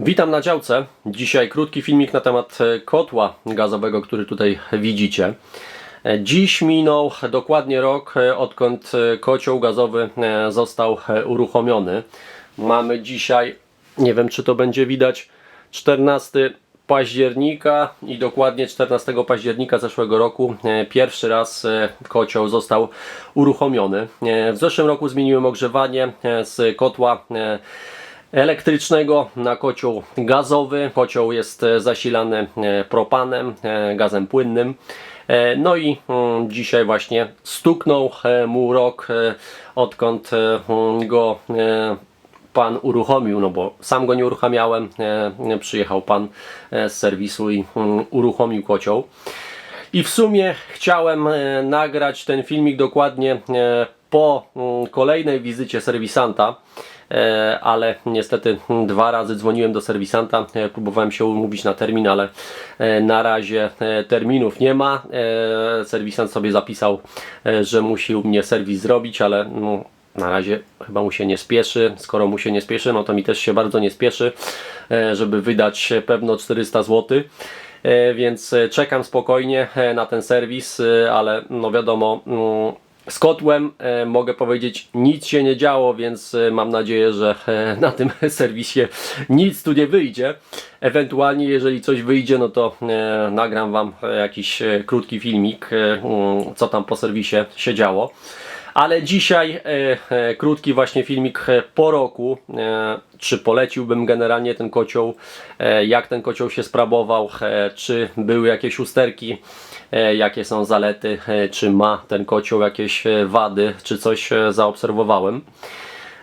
Witam na działce. Dzisiaj krótki filmik na temat e, kotła gazowego, który tutaj widzicie. E, Dziś minął dokładnie rok, e, odkąd kocioł gazowy został uruchomiony. Mamy dzisiaj, nie wiem czy to będzie widać, 14 października i dokładnie 14 października zeszłego roku pierwszy raz kocioł został uruchomiony. W zeszłym roku zmieniłem ogrzewanie z kotła elektrycznego na kocioł gazowy. Kocioł jest e, zasilany e, propanem, e, gazem płynnym. No i mm, dzisiaj właśnie stuknął mu rok, odkąd mm, go pan uruchomił, no bo sam go nie uruchamiałem. Przyjechał pan z serwisu i mm, uruchomił kocioł. I w sumie chciałem nagrać ten filmik dokładnie po kolejnej wizycie serwisanta, ale niestety dwa razy dzwoniłem do serwisanta, e, próbowałem się umówić na termin, ale e, na razie e, terminów nie ma. E, Serwisant sobie zapisał, e, że musi u mnie serwis zrobić, ale no, na razie chyba mu się nie spieszy. Skoro mu się nie spieszy, no to mi też się bardzo nie spieszy, e, żeby wydać pewno 400 zł. E, więc e, czekam spokojnie e, na ten serwis, e, ale no wiadomo, mm, z kotłem e, mogę powiedzieć nic się nie działo, więc e, mam nadzieję, że e, na tym serwisie nic tu nie wyjdzie. Ewentualnie jeżeli coś wyjdzie, no to nagram Wam jakiś krótki filmik, co tam po serwisie się działo. Ale dzisiaj e, e, krótki właśnie filmik e, po roku. E, czy poleciłbym generalnie ten kocioł, e, jak ten kocioł się sprawował, e, czy były jakieś usterki, e, jakie są zalety, e, czy ma ten kocioł jakieś e, wady, czy coś zaobserwowałem.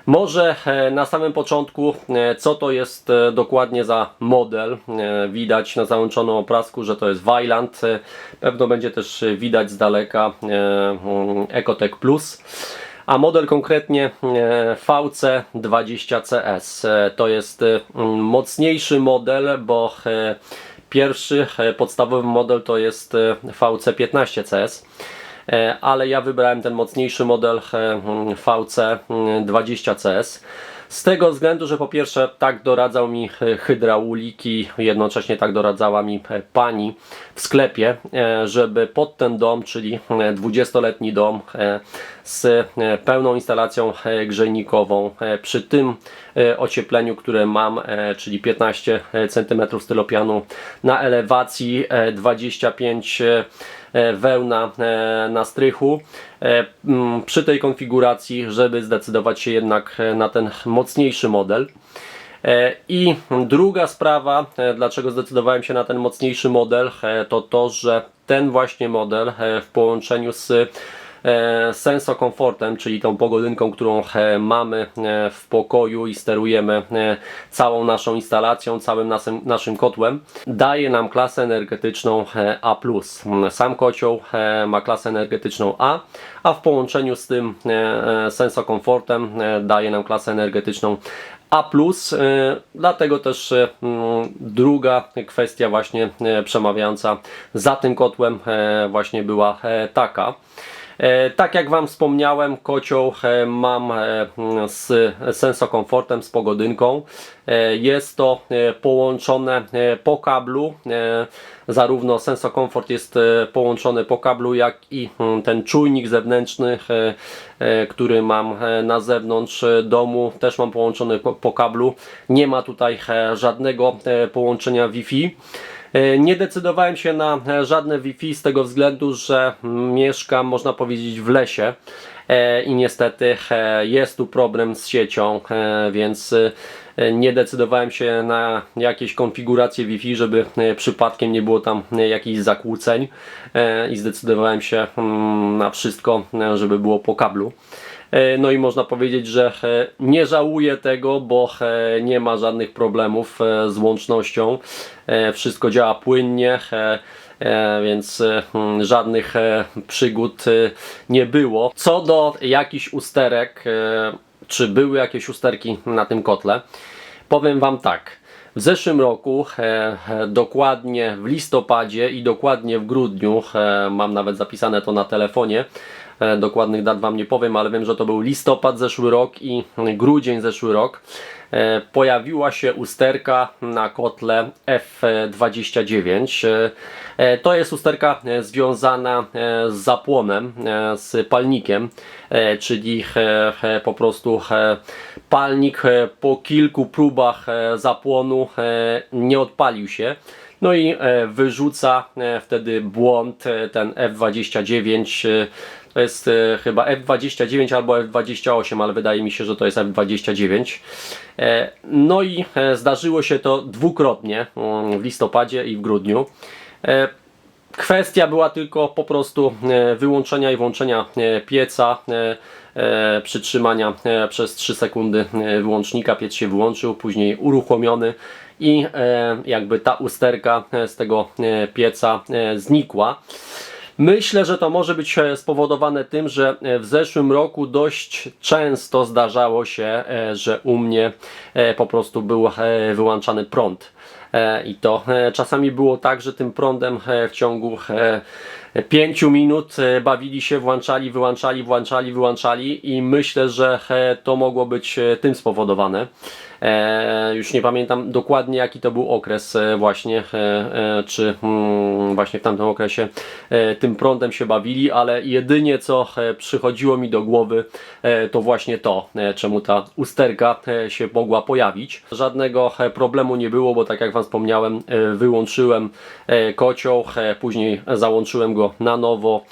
Może e, na samym początku, e, co to jest e, dokładnie za model. Widać na załączonym obrazku, że to jest Wayland. E, Pewno będzie też widać z daleka mm, Ecotech Plus. A model konkretnie e, VC20CS. E, To jest mm, mocniejszy model, bo pierwszy podstawowy model to jest e, VC15CS. E, ale ja wybrałem ten mocniejszy model e, VC20CS. Z tego względu, że po pierwsze tak doradzał mi e, hydrauliki, jednocześnie tak doradzała mi pani w sklepie, żeby pod ten dom, czyli e, 20-letni dom z e, pełną instalacją e, grzejnikową, e, przy tym ociepleniu, które mam, czyli 15 cm stylopianu na elewacji, e, 25 e, e, wełna na strychu. Przy tej konfiguracji, żeby zdecydować się jednak na ten mocniejszy model. I druga sprawa, dlaczego zdecydowałem się na ten mocniejszy model, to to, że ten właśnie model w połączeniu z Senso Comfortem, czyli tą pogodynką, którą e, mamy e, w pokoju i sterujemy e, całą naszą instalacją, całym naszym, naszym kotłem, daje nam klasę energetyczną e, A+. Sam kocioł e, ma klasę energetyczną A, a w połączeniu z tym e, e, Senso Comfortem e, daje nam klasę energetyczną A+, e, dlatego też e, druga kwestia właśnie e, przemawiająca za tym kotłem e, właśnie była e, taka. E, Tak jak Wam wspomniałem, kocioł e, mam e, z Senso Comfortem, z pogodynką. Jest to połączone po kablu. Zarówno Senso Comfort jest połączony po kablu, jak i mm, ten czujnik zewnętrzny, który mam na zewnątrz domu, też mam połączony po, kablu. Nie ma tutaj żadnego połączenia Wi-Fi. E, Nie decydowałem się na e, żadne Wi-Fi z tego względu, że mieszkam, można powiedzieć, w lesie e, i niestety jest tu problem z siecią, więc nie decydowałem się na jakieś konfiguracje Wi-Fi, żeby przypadkiem nie było tam jakichś zakłóceń i zdecydowałem się mm, na wszystko, żeby było po kablu. E, No i można powiedzieć, że e, nie żałuję tego, bo e, nie ma żadnych problemów z łącznością. Wszystko działa płynnie. Więc e, mm, żadnych przygód nie było. Co do jakichś usterek, czy były jakieś usterki na tym kotle, powiem Wam tak. W zeszłym roku, dokładnie w listopadzie i dokładnie w grudniu, mam nawet zapisane to na telefonie, dokładnych dat Wam nie powiem, ale wiem, że to był listopad zeszły rok i grudzień zeszły rok. E, Pojawiła się usterka na kotle F29. E, e, To jest usterka e, związana e, z zapłonem, e, z palnikiem, e, czyli e, e, po prostu e, palnik e, po kilku próbach e, zapłonu e, nie odpalił się. No i e, wyrzuca e, wtedy błąd e, ten F29. To jest e, chyba F29 albo F28, ale wydaje mi się, że to jest F29. E, No i e, zdarzyło się to dwukrotnie w listopadzie i w grudniu. E, Kwestia była tylko po prostu e, wyłączenia i włączenia e, pieca, e, przytrzymania przez 3 sekundy wyłącznika, piec się wyłączył, później uruchomiony i jakby ta usterka z tego pieca znikła. Myślę, że to może być e, spowodowane tym, że e, w zeszłym roku dość często zdarzało się, e, że u mnie po prostu był wyłączany prąd. E, I to e, czasami było tak, że tym prądem e, w ciągu e, 5 minut bawili się, włączali, wyłączali, włączali, wyłączali i myślę, że to mogło być tym spowodowane. Już nie pamiętam dokładnie jaki to był okres właśnie, czy mm, właśnie w tamtym okresie tym prądem się bawili, ale jedynie co przychodziło mi do głowy to właśnie to, czemu ta usterka się mogła pojawić. Żadnego problemu nie było, bo tak jak Wam wspomniałem, e, wyłączyłem e, kocioł, e, później załączyłem go na nowo,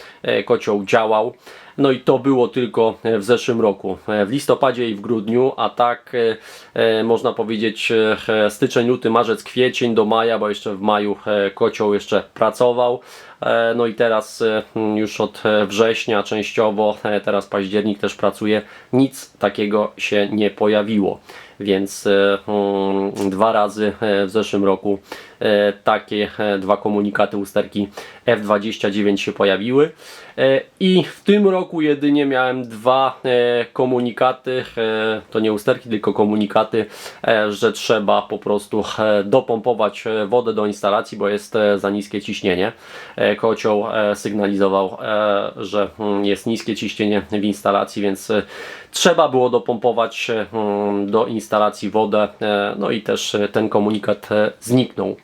kocioł działał. No i to było tylko e, w zeszłym roku, e, w listopadzie i w grudniu, a tak e, można powiedzieć styczeń, luty, marzec, kwiecień do maja, bo jeszcze w maju kocioł jeszcze pracował. No i teraz mm, już od września częściowo, teraz październik też pracuje, nic takiego się nie pojawiło. Więc mm, dwa razy w zeszłym roku takie e, dwa komunikaty usterki F29 się pojawiły. E, I w tym roku jedynie miałem dwa e, komunikaty, e, to nie usterki, tylko komunikaty, e, że trzeba po prostu e, dopompować e, wodę do instalacji, bo jest e, za niskie ciśnienie. E, Kocioł e, sygnalizował, e, że mm, jest niskie ciśnienie w instalacji, więc e, trzeba było dopompować e, mm, do instalacji wodę, e, no i też e, ten komunikat e, zniknął.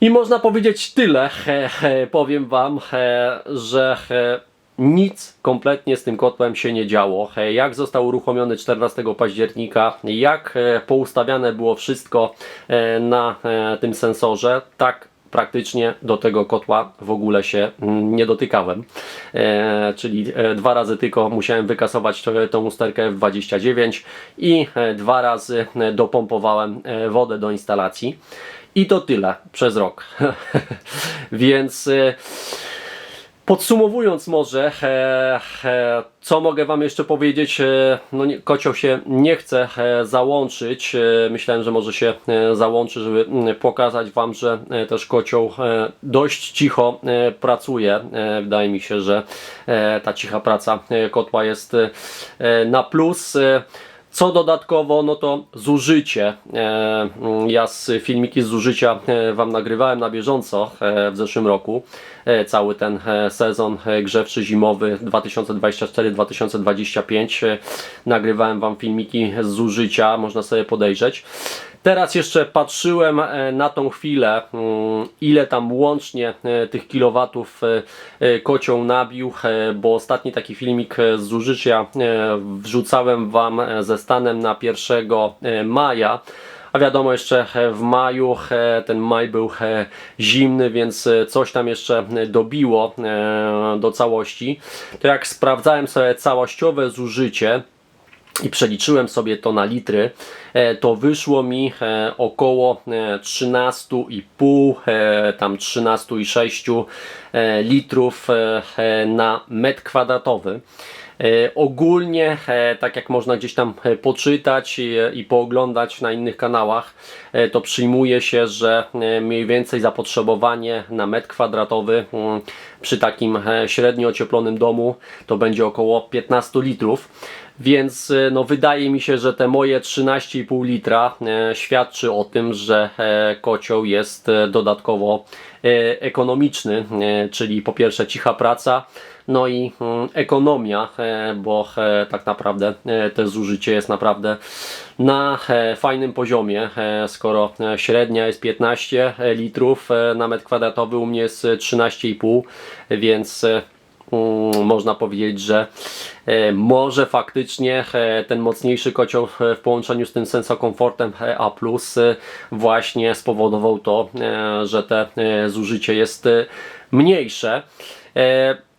I można powiedzieć tyle, he, he, powiem Wam, he, że he, nic kompletnie z tym kotłem się nie działo. He, jak został uruchomiony 14 października, jak e, poustawiane było wszystko e, na e, tym sensorze, tak praktycznie do tego kotła w ogóle się mm, nie dotykałem. E, czyli e, dwa razy tylko musiałem wykasować tą usterkę F29 i e, dwa razy e, dopompowałem wodę do instalacji. I to tyle przez rok. Więc e, podsumowując może, e, e, co mogę Wam jeszcze powiedzieć? E, no kocioł się nie chce załączyć. Myślałem, że może się załączy, żeby mm, pokazać Wam, że też kocioł dość cicho pracuje. Wydaje mi się, że ta cicha praca kotła jest na plus. Co dodatkowo, no to zużycie. E, mm, Ja z filmiki z zużycia e, Wam nagrywałem na bieżąco e, w zeszłym roku. Cały ten sezon grzewczy zimowy 2024-2025 e, nagrywałem Wam filmiki z zużycia, można sobie podejrzeć. Teraz jeszcze patrzyłem e, na tą chwilę, mm, ile tam łącznie e, tych kilowatów e, kocioł nabił, bo ostatni taki filmik z zużycia wrzucałem Wam ze stanem na 1 e, maja. A wiadomo, jeszcze w maju ten maj był zimny, więc coś tam jeszcze dobiło do całości. To jak sprawdzałem sobie całościowe zużycie, i przeliczyłem sobie to na litry, e, to wyszło mi e, około e, 13,5, e, tam 13,6 e, litrów na metr kwadratowy. E, Ogólnie, e, tak jak można gdzieś tam e, poczytać i, pooglądać na innych kanałach, to przyjmuje się, że mniej więcej zapotrzebowanie na metr kwadratowy mm, przy takim średnio ocieplonym domu to będzie około 15 litrów. Więc no, wydaje mi się, że te moje 13,5 litra świadczy o tym, że kocioł jest dodatkowo ekonomiczny, czyli po pierwsze cicha praca, no i mm, ekonomia, e, bo e, tak naprawdę e, to zużycie jest naprawdę na e, fajnym poziomie, skoro średnia jest 15 litrów na metr kwadratowy, u mnie jest e, 13,5, więc mm, można powiedzieć, że może faktycznie ten mocniejszy kocioł w połączeniu z tym sensokomfortem A+, właśnie spowodował to, że te zużycie jest mniejsze.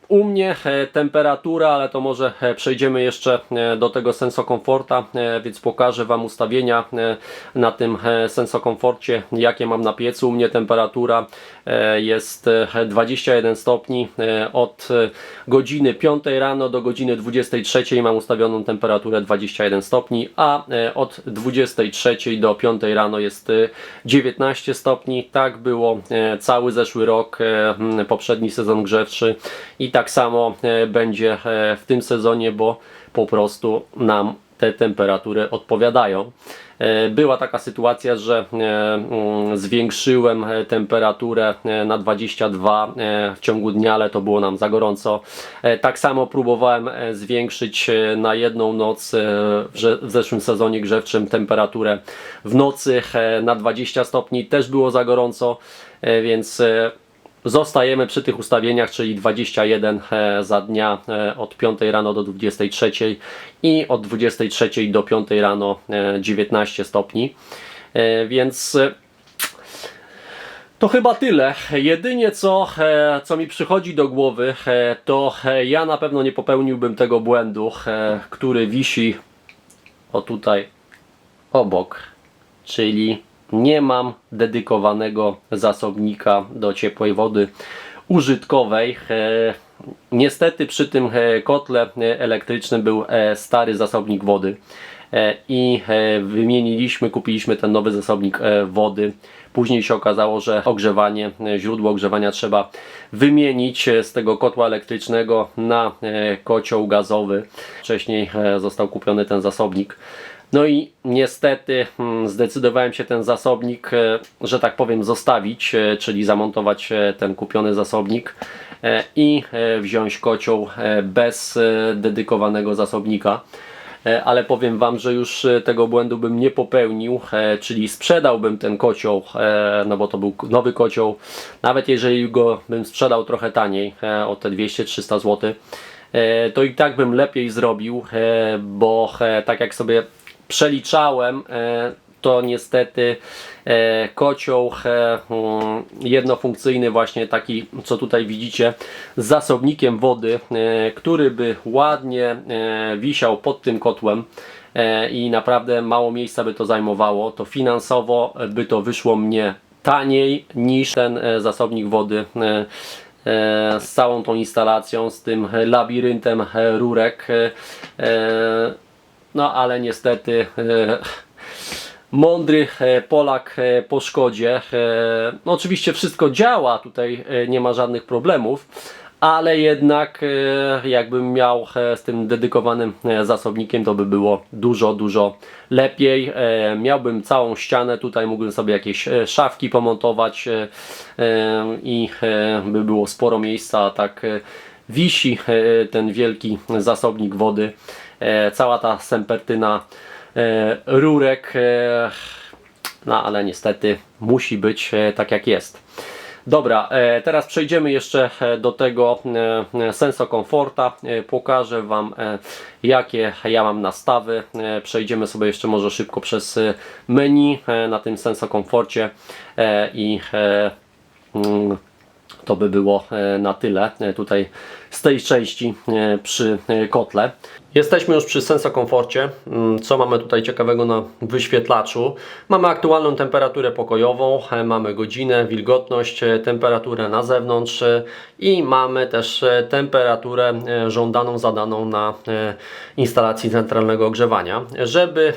U mnie e, temperatura, ale to może e, przejdziemy jeszcze e, do tego sensokomforta, więc pokażę Wam ustawienia na tym sensokomforcie, jakie mam na piecu. U mnie temperatura jest e, 21 stopni. Od godziny 5 rano do godziny 23 mam ustawioną temperaturę 21 stopni, a od 23 do 5 rano jest e, 19 stopni. Tak było cały zeszły rok, poprzedni sezon grzewczy i tak samo e, będzie e, w tym sezonie, bo po prostu nam te temperatury odpowiadają. E, Była taka sytuacja, że mm, zwiększyłem temperaturę na 22 e, w ciągu dnia, ale to było nam za gorąco. Tak samo próbowałem zwiększyć na jedną noc w zeszłym sezonie grzewczym temperaturę w nocy na 20 stopni, też było za gorąco, więc Zostajemy przy tych ustawieniach, czyli 21 e, za dnia e, od 5 rano do 23 i od 23 do 5 rano e, 19 stopni. E, Więc e, to chyba tyle. Jedynie co, co mi przychodzi do głowy, to ja na pewno nie popełniłbym tego błędu, który wisi o tutaj obok, czyli nie mam dedykowanego zasobnika do ciepłej wody użytkowej. E, Niestety przy tym e, kotle e, elektrycznym był stary zasobnik wody i wymieniliśmy, kupiliśmy ten nowy zasobnik wody. Później się okazało, że ogrzewanie, źródło ogrzewania trzeba wymienić z tego kotła elektrycznego na kocioł gazowy. Wcześniej został kupiony ten zasobnik. No i niestety mm, zdecydowałem się ten zasobnik, e, że tak powiem, zostawić, e, czyli zamontować e, ten kupiony zasobnik i wziąć kocioł bez dedykowanego zasobnika. Ale powiem Wam, że już tego błędu bym nie popełnił, czyli sprzedałbym ten kocioł, no bo to był nowy kocioł, nawet jeżeli go bym sprzedał trochę taniej, o te 200-300 zł, to i tak bym lepiej zrobił, bo tak jak sobie przeliczałem, e, to niestety e, kocioł e, mm, jednofunkcyjny właśnie taki, co tutaj widzicie, z zasobnikiem wody, który by ładnie wisiał pod tym kotłem i naprawdę mało miejsca by to zajmowało, to finansowo by to wyszło mnie taniej niż ten zasobnik wody z całą tą instalacją, z tym labiryntem rurek. No ale niestety e, mądry e, Polak e, po szkodzie. No oczywiście wszystko działa, tutaj nie ma żadnych problemów, ale jednak jakbym miał z tym dedykowanym zasobnikiem, to by było dużo, dużo lepiej. Miałbym całą ścianę, tutaj mógłbym sobie jakieś szafki pomontować i by było sporo miejsca, a tak wisi ten wielki zasobnik wody. E, Cała ta sempertyna e, rurek, e, no ale niestety musi być tak jak jest. Dobra, teraz przejdziemy jeszcze do tego Senso Comforta. E, Pokażę Wam jakie ja mam nastawy. Przejdziemy sobie jeszcze może szybko przez menu na tym Senso Comforcie e, i mm, to by było e, na tyle e, tutaj z tej części e, przy kotle. Jesteśmy już przy Senso Komforcie. Mm, Co mamy tutaj ciekawego na wyświetlaczu? Mamy aktualną temperaturę pokojową, mamy godzinę, wilgotność, temperaturę na zewnątrz i mamy też temperaturę żądaną, zadaną na instalacji centralnego ogrzewania. Żeby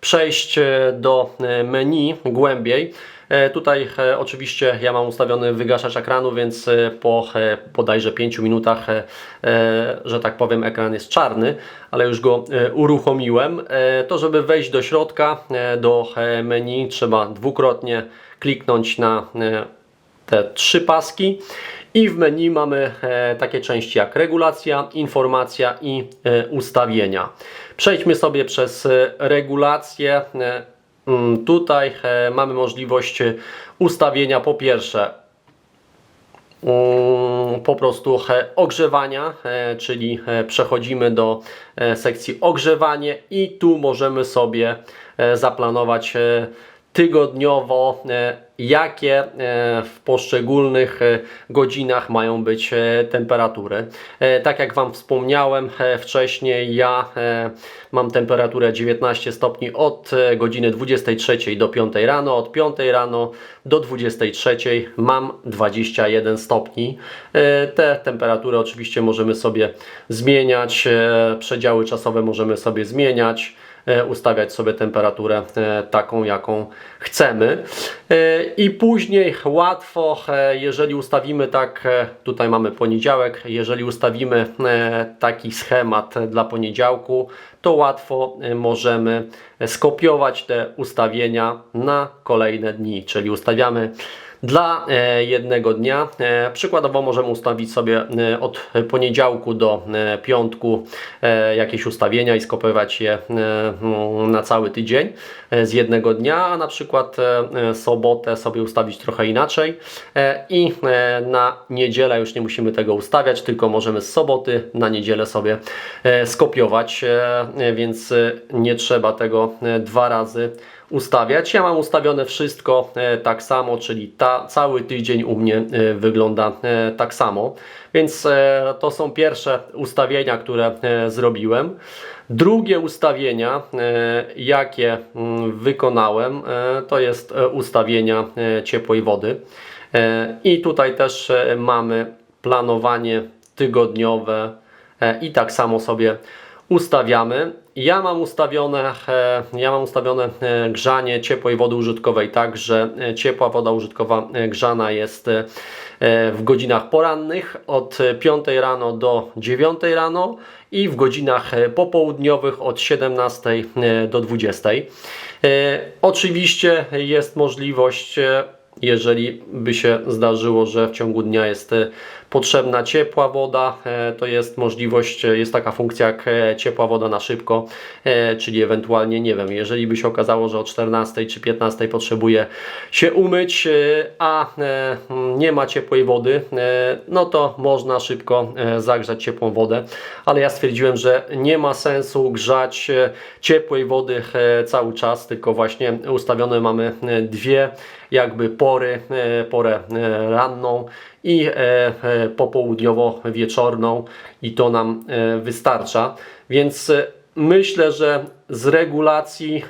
przejść do menu głębiej. E, Tutaj e, oczywiście ja mam ustawiony wygaszacz ekranu, więc e, po bodajże 5 minutach, że tak powiem, ekran jest czarny, ale już go uruchomiłem. To, żeby wejść do środka, do menu, trzeba dwukrotnie kliknąć na te trzy paski i w menu mamy takie części jak regulacja, informacja i ustawienia. Przejdźmy sobie przez regulację. Mm, Tutaj mamy możliwość e, ustawienia po pierwsze mm, po prostu ogrzewania, czyli przechodzimy do e, sekcji ogrzewanie i tu możemy sobie e, zaplanować tygodniowo, e, jakie e, w poszczególnych e, godzinach mają być temperatury. Tak jak Wam wspomniałem wcześniej, ja mam temperaturę 19 stopni od godziny 23 do 5 rano, od 5 rano do 23 mam 21 stopni. Te temperatury oczywiście możemy sobie zmieniać, przedziały czasowe możemy sobie zmieniać ustawiać sobie temperaturę e, taką, jaką chcemy. E, I później łatwo, e, jeżeli ustawimy tak, e, tutaj mamy poniedziałek, jeżeli ustawimy e, taki schemat dla poniedziałku, to łatwo e, możemy skopiować te ustawienia na kolejne dni, czyli ustawiamy dla e, jednego dnia. E, Przykładowo możemy ustawić sobie e, od poniedziałku do piątku jakieś ustawienia i skopiować je na cały tydzień z jednego dnia, a na przykład sobotę sobie ustawić trochę inaczej i na niedzielę już nie musimy tego ustawiać, tylko możemy z soboty na niedzielę sobie skopiować, więc nie trzeba tego dwa razy ustawiać. Ja mam ustawione wszystko e, tak samo, czyli ta, cały tydzień u mnie e, wygląda e, tak samo. Więc to są pierwsze ustawienia, które zrobiłem. Drugie ustawienia, jakie mm, wykonałem, to jest ustawienia ciepłej wody. I tutaj też mamy planowanie tygodniowe i tak samo sobie ustawiamy. Ja mam ustawione, e, ja mam ustawione e, grzanie ciepłej wody użytkowej tak, że e, ciepła woda użytkowa grzana jest w godzinach porannych od 5 rano do 9 rano i w godzinach popołudniowych od 17 e, do 20. E, Oczywiście jest możliwość jeżeli by się zdarzyło, że w ciągu dnia jest potrzebna ciepła woda, e, to jest możliwość, e, jest taka funkcja jak e, ciepła woda na szybko, czyli ewentualnie, nie wiem, jeżeli by się okazało, że o 14 czy 15 potrzebuje się umyć, a nie ma ciepłej wody, no to można szybko zagrzać ciepłą wodę, ale ja stwierdziłem, że nie ma sensu grzać ciepłej wody cały czas, tylko właśnie ustawione mamy dwie jakby pory, porę ranną i e, e, popołudniowo-wieczorną i to nam e, wystarcza. Więc myślę, że z regulacji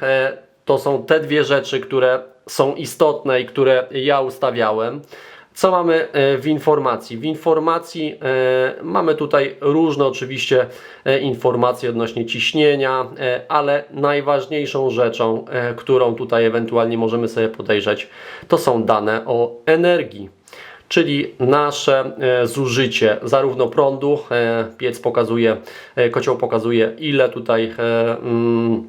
to są te dwie rzeczy, które są istotne i które ja ustawiałem. Co mamy w informacji? W informacji mamy tutaj różne oczywiście informacje odnośnie ciśnienia, ale najważniejszą rzeczą, którą tutaj ewentualnie możemy sobie podejrzeć, to są dane o energii. Czyli nasze e, zużycie zarówno prądu, e, piec pokazuje, e, kocioł pokazuje ile tutaj mm,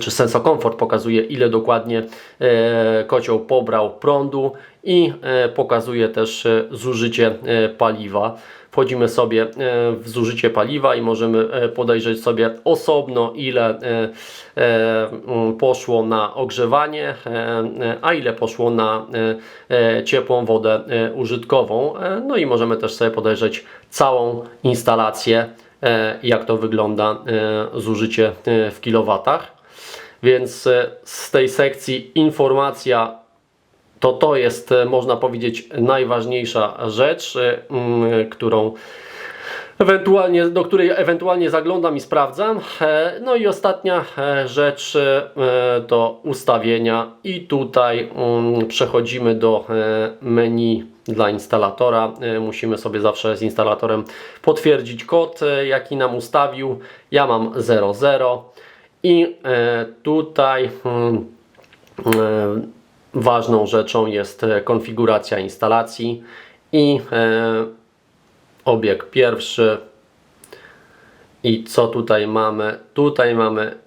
czy Sensokomfort pokazuje, ile dokładnie e, kocioł pobrał prądu i e, pokazuje też e, zużycie paliwa. Wchodzimy sobie w zużycie paliwa i możemy podejrzeć sobie osobno, ile poszło na ogrzewanie, a ile poszło na ciepłą wodę użytkową. No i możemy też sobie podejrzeć całą instalację, jak to wygląda zużycie w kilowatach. Więc e, z tej sekcji informacja to to jest, e, można powiedzieć, najważniejsza rzecz, e, mm, którą ewentualnie, do której ewentualnie zaglądam i sprawdzam. No i ostatnia rzecz to ustawienia i tutaj mm, przechodzimy do menu dla instalatora. Musimy sobie zawsze z instalatorem potwierdzić kod, jaki nam ustawił. Ja mam 00 I e, tutaj mm, e, ważną rzeczą jest e, konfiguracja instalacji i obieg pierwszy. I co tutaj mamy? Tutaj mamy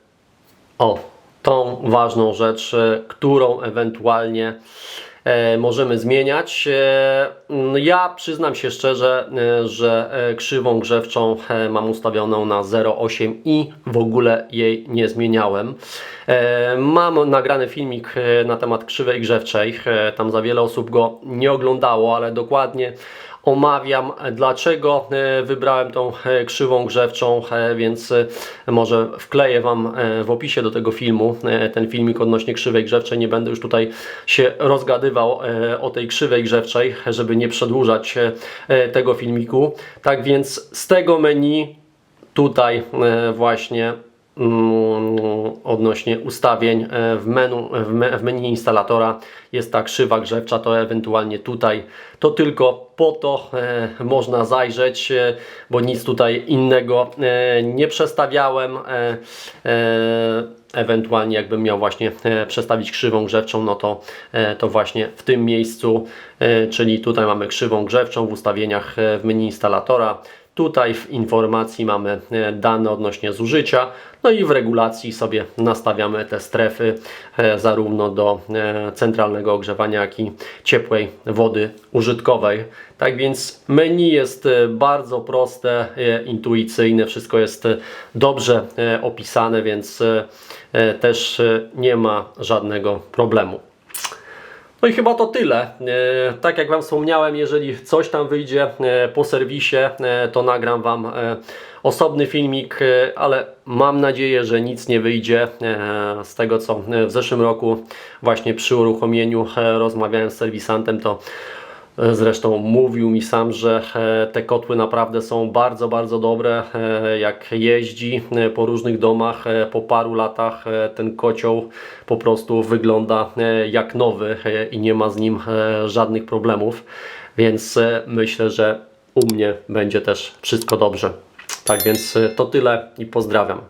o tą ważną rzecz, którą ewentualnie możemy zmieniać. E, ja przyznam się szczerze, e, że e, krzywą grzewczą e, mam ustawioną na 0,8 i w ogóle jej nie zmieniałem. E, Mam nagrany filmik e, na temat krzywej grzewczej. E, Tam za wiele osób go nie oglądało, ale dokładnie omawiam, dlaczego e, wybrałem tą e, krzywą grzewczą, e, więc może wkleję Wam w opisie do tego filmu ten filmik odnośnie krzywej grzewczej. Nie będę już tutaj się rozgadywał o tej krzywej grzewczej, żeby nie przedłużać tego filmiku. Tak więc z tego menu tutaj właśnie odnośnie ustawień e, w menu, w me- w menu instalatora jest ta krzywa grzewcza, to ewentualnie tutaj to tylko po to e, można zajrzeć, e, bo nic tutaj innego e, nie przestawiałem. E, e, ewentualnie jakbym miał właśnie e, przestawić krzywą grzewczą, no to, e, to właśnie w tym miejscu, e, czyli tutaj mamy krzywą grzewczą w ustawieniach e, w menu instalatora. Tutaj w informacji mamy e, dane odnośnie zużycia, no i w regulacji sobie nastawiamy te strefy e, zarówno do e, centralnego ogrzewania, jak i ciepłej wody użytkowej. Tak więc menu jest bardzo proste, intuicyjne, wszystko jest dobrze opisane, więc też nie ma żadnego problemu. No i chyba to tyle. E, Tak jak Wam wspomniałem, jeżeli coś tam wyjdzie e, po serwisie, e, to nagram Wam osobny filmik, ale mam nadzieję, że nic nie wyjdzie z tego, co w zeszłym roku właśnie przy uruchomieniu rozmawiałem z serwisantem, to Zresztą mówił mi sam, że e, te kotły naprawdę są bardzo, bardzo dobre. E, Jak jeździ e, po różnych domach, po paru latach ten kocioł po prostu wygląda jak nowy i nie ma z nim żadnych problemów. Więc myślę, że u mnie będzie też wszystko dobrze. Tak więc to tyle i pozdrawiam.